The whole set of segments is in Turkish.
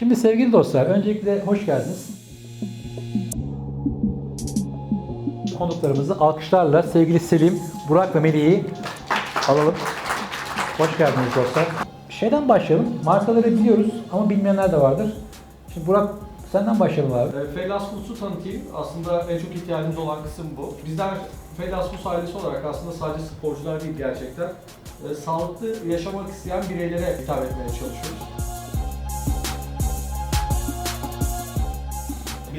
Şimdi sevgili dostlar, öncelikle hoş geldiniz. Konuklarımızı alkışlarla sevgili Selim, Burak ve Melih'i alalım. Hoş geldiniz dostlar. Şeyden başlayalım. Markaları biliyoruz ama bilmeyenler de vardır. Şimdi Burak senden başlayalım abi. E, Feylas Foods'u tanıtayım. Aslında en çok ihtiyacımız olan kısım bu. Bizler Feylas Foods ailesi olarak aslında sadece sporcular değil gerçekten. e, sağlıklı yaşamak isteyen bireylere hitap etmeye çalışıyoruz.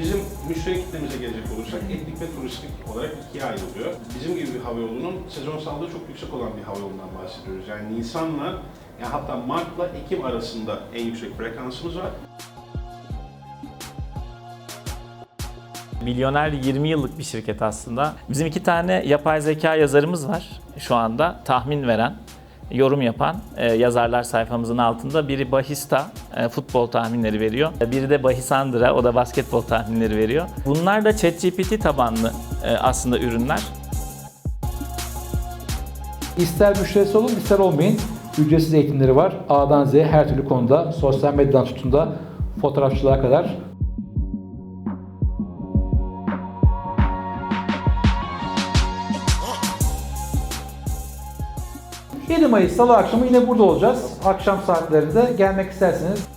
Bizim müşteri kitlemize gelecek olursak etnik ve turistik olarak ikiye ayrılıyor. Bizim gibi bir havayolunun sezonsallığı çok yüksek olan bir havayolundan bahsediyoruz. Yani Nisan'la, yani hatta Mart'la Ekim arasında en yüksek frekansımız var. Milyoner 20 yıllık bir şirket aslında. Bizim iki tane yapay zeka yazarımız var şu anda tahmin veren, yorum yapan e, yazarlar sayfamızın altında. Biri Bahista e, futbol tahminleri veriyor. Biri de Bahisandra o da basketbol tahminleri veriyor. Bunlar da ChatGPT tabanlı e, aslında ürünler. İster müşterisi olun ister olmayın. Ücretsiz eğitimleri var. A'dan Z'ye her türlü konuda. Sosyal medyadan tutun da fotoğrafçılığa kadar. 7 Mayıs Salı akşamı yine burada olacağız. Akşam saatlerinde gelmek isterseniz